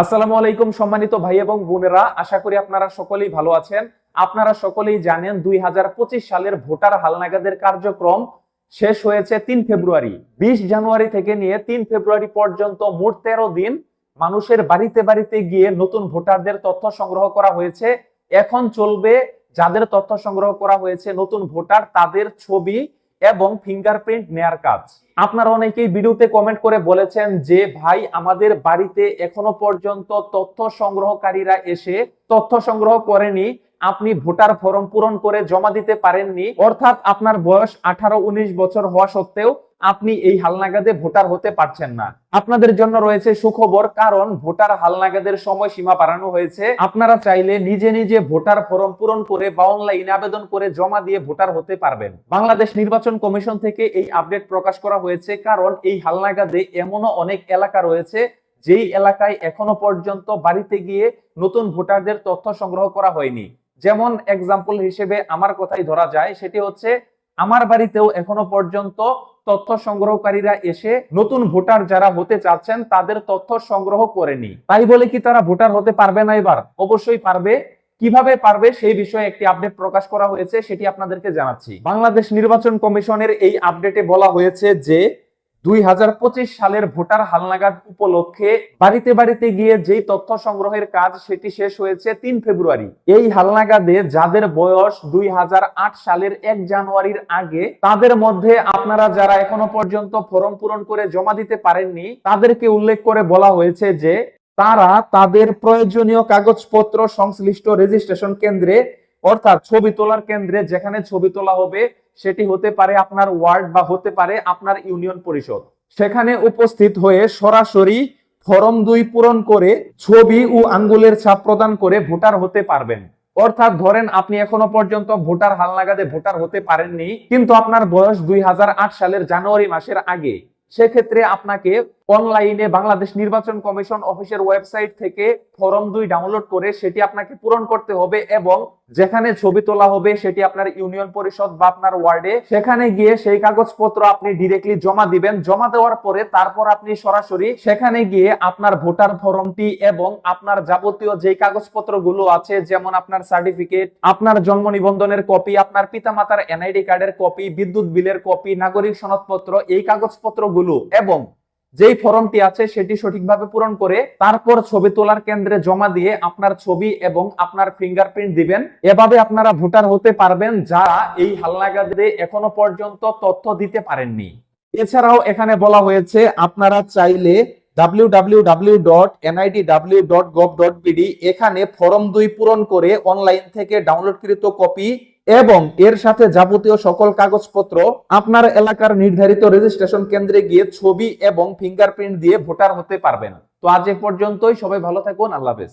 আসসালামু আলাইকুম সম্মানিত ভাই এবং বোনেরা, আশা করি আপনারা সকলেই ভালো আছেন। আপনারা সকলেই জানেন দুই হাজার পঁচিশ সালের ভোটার হালনাগাদের কার্যক্রম শেষ হয়েছে তিন ফেব্রুয়ারি। বিশ জানুয়ারি থেকে নিয়ে তিন ফেব্রুয়ারি পর্যন্ত মোট তেরো দিন মানুষের বাড়িতে বাড়িতে গিয়ে নতুন ভোটারদের তথ্য সংগ্রহ করা হয়েছে। এখন চলবে যাদের তথ্য সংগ্রহ করা হয়েছে নতুন ভোটার, তাদের ছবি এবং ফিঙ্গারপ্রিন্ট নেয়ার কাজ। আপনারা অনেকেই ভিডিওতে কমেন্ট করে বলেছেন যে, ভাই, আমাদের বাড়িতে এখনও পর্যন্ত তথ্য সংগ্রহকারীরা এসে তথ্য সংগ্রহ করেনি। আপনি ভোটার ফর্ম পূরণ করে জমা দিতে পারেননি। অর্থাৎ আপনার বয়স আঠারো, উনিশ বছর হওয়া সত্ত্বেও আপনি এই হালনাগাদে ভোটার হতে পারছেন না। আপনাদের জন্য রয়েছে সুখবর, কারণ ভোটার হালনাগাদের সময় সীমা বাড়ানো হয়েছে। আপনারা চাইলে নিজে নিজে ভোটার ফর্ম পূরণ করে বা অনলাইনে আবেদন করে জমা দিয়ে ভোটার হতে পারবেন। বাংলাদেশ নির্বাচন কমিশন থেকে এই আপডেট প্রকাশ করা হয়েছে, কারণ এই হালনাগাদে এমনও অনেক এলাকা রয়েছে, যেই এলাকায় এখনও পর্যন্ত বাড়িতে গিয়ে নতুন ভোটারদের তথ্য সংগ্রহ করা হয়নি। যেমন এক্সাম্পল হিসেবে আমার কথাই ধরা যায়, সেটি হচ্ছে, আমার বাড়িতেও এখনও পর্যন্ত তথ্য সংগ্রহকারীরা এসে নতুন ভোটার যারা হতে চাচ্ছেন, তাদের তথ্য সংগ্রহ করেনি তাই বলে কি তারা ভোটার হতে পারবে না এবার? অবশ্যই পারবে। কীভাবে পারবে সেই বিষয়ে একটি আপডেট প্রকাশ করা হয়েছে, সেটি আপনাদেরকে জানাচ্ছি। বাংলাদেশ নির্বাচন কমিশনের এই আপডেটে বলা হয়েছে যে দুই হাজার পঁচিশ সালের ভোটার হালনাগাদ উপলক্ষে বাড়িতে বাড়িতে গিয়ে যেই তথ্য সংগ্রহের কাজ সেটি শেষ হয়েছে তিন ফেব্রুয়ারি। এই হালনাগাদে যাদের বয়স দুই হাজার আট সালের এক জানুয়ারির আগে, তাদের মধ্যে আপনারা যারা এখনও পর্যন্ত ফর্ম পূরণ করে জমা দিতে পারেননি, তাদেরকে উল্লেখ করে বলা হয়েছে যে, তারা তাদের প্রয়োজনীয় কাগজপত্র সংশ্লিষ্ট রেজিস্ট্রেশন কেন্দ্রে, অর্থাৎ ছবি তোলার কেন্দ্রে যেখানে ছবি তোলা হবে সেটি হতে পারে আপনার ওয়ার্ড বা হতে পারে আপনার ইউনিয়ন পরিষদ। সেখানে উপস্থিত হয়ে সরাসরি ফরম দুই পূরণ করে ছবি ও আঙ্গুলের ছাপ প্রদান করে ভোটার হতে পারবেন। অর্থাৎ ধরেন আপনি এখনও পর্যন্ত ভোটার হালনাগাদে ভোটার হতে পারেননি, কিন্তু আপনার বয়স দুই হাজার আট সালের জানুয়ারি মাসের আগে। সেক্ষেত্রে আপনাকে অনলাইনে বাংলাদেশ নির্বাচন কমিশন অফিসের ওয়েবসাইট থেকে ফর্ম দুই ডাউনলোড করে সেটি আপনাকে পূরণ করতে হবে এবং যেখানে ছবি তোলা হবে সেটি আপনার ইউনিয়ন পরিষদ বা আপনার ওয়ার্ডে। সেখানে গিয়ে সেই কাগজপত্র আপনি ডিরেক্টলি জমা দিবেন। জমা দেওয়ার পরে তারপর আপনি সরাসরি সেখানে গিয়ে আপনার ভোটার ফর্মটি এবং আপনার যাবতীয় যেই কাগজপত্রগুলো আছে, যেমন আপনার সার্টিফিকেট আপনার জন্ম নিবন্ধনের কপি আপনার পিতামাতার এনআইডি কার্ডের কপি বিদ্যুৎ বিলের কপি নাগরিক সনদপত্র, এই কাগজপত্রগুলো এবং যেই ফর্মটি আছে সেটি সঠিকভাবে পূরণ করে তারপর ছবি তোলার কেন্দ্রে জমা দিয়ে আপনার ছবি এবং আপনার ফিঙ্গারপ্রিন্ট দিবেন। এভাবে আপনারা ভোটার হতে পারবেন যারা এই হালনাগাদে এখনও পর্যন্ত তথ্য দিতে পারেননি। এছাড়াও এখানে বলা হয়েছে, আপনারা চাইলে www.nidw.gov.bd এখানে ফর্ম দুই পূরণ করে অনলাইন থেকে ডাউনলোডকৃত কপি এবং এর সাথে যাবতীয় সকল কাগজপত্র আপনার এলাকার নির্ধারিত রেজিস্ট্রেশন কেন্দ্রে গিয়ে ছবি এবং ফিঙ্গারপ্রিন্ট দিয়ে ভোটার হতে পারবেন। তো আজ এ পর্যন্তই, সবাই ভালো থাকুন, আল্লাহ হাফেজ।